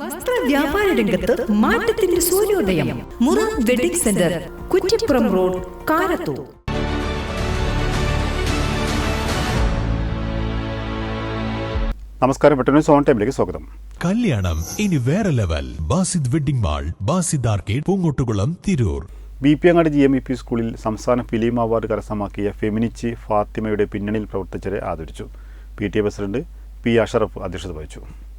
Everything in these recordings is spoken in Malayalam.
വസ്ത്ര വ്യാപാര രംഗത്ത് മാറ്റത്തിന്റെ സൂര്യോദയം. Mura wedding centre Kuttippuram road Karathur. നമസ്കാരം പെട്ടെന്ന് സോൺ ടൈമിലേക്ക് സ്വാഗതം. കല്യാണം ഇനി വേറെ level. Basid wedding mall Basid arcade Poongottukulam Tirur. B P Angadi G M E P സ്കൂളിൽ സംസ്ഥാന ഫിലിം അവാർഡ് കരസ്ഥമാക്കിയ ഫെമിനിച്ചി ഫാത്തിമയുടെ പിന്നണിയിൽ പ്രവർത്തിച്ചവരെ ആദരിച്ചു. P T A president P Ashraf അധ്യക്ഷത വഹിച്ചു.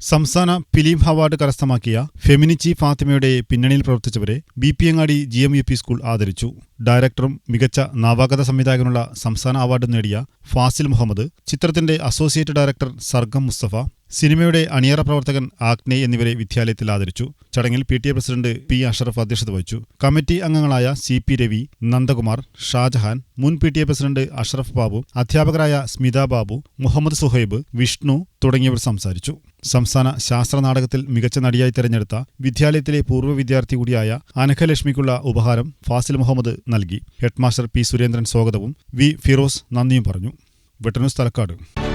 സംസ്ഥാന ഫിലിം അവാർഡ് കരസ്ഥമാക്കിയ ഫെമിനിച്ചി ഫാത്തിമയുടെ പിന്നണിയിൽ പ്രവർത്തിച്ചവരെ B P Angadi G M U P school ആദരിച്ചു. ഡയറക്ടറും മികച്ച നവാഗത സംവിധായകനുള്ള സംസ്ഥാന അവാർഡ് നേടിയ ഫാസിൽ മുഹമ്മദ് ചിത്രത്തിന്റെ അസോസിയേറ്റ് ഡയറക്ടർ സർഗം മുസ്തഫ സിനിമയുടെ അണിയറ പ്രവർത്തകൻ ആഗ്നെ എന്നിവരെ വിദ്യാലയത്തിൽ ആദരിച്ചു. ചടങ്ങിൽ P T A president P Ashraf അധ്യക്ഷത വഹിച്ചു. കമ്മിറ്റി അംഗങ്ങളായ സി പി രവി നന്ദകുമാർ ഷാജഹാൻ മുൻ P T A president Ashraf Babu അധ്യാപകരായ സ്മിത ബാബു മുഹമ്മദ് സുഹൈബ് വിഷ്ണു തുടങ്ങിയവർ സംസാരിച്ചു. സംസ്ഥാന ശാസ്ത്ര നാടകത്തിൽ മികച്ച നടിയായി തെരഞ്ഞെടുത്ത വിദ്യാലയത്തിലെ പൂർവ വിദ്യാർത്ഥി കൂടിയായ അനഘലക്ഷ്മിക്കുള്ള ഉപഹാരം ഫാസിൽ മുഹമ്മദ് നൽകി. ഹെഡ്മാസ്റ്റർ പി സുരേന്ദ്രൻ സ്വാഗതവും വി ഫിറോസ് നന്ദിയും പറഞ്ഞു. വെട്ടനൂസ് തലക്കാട്.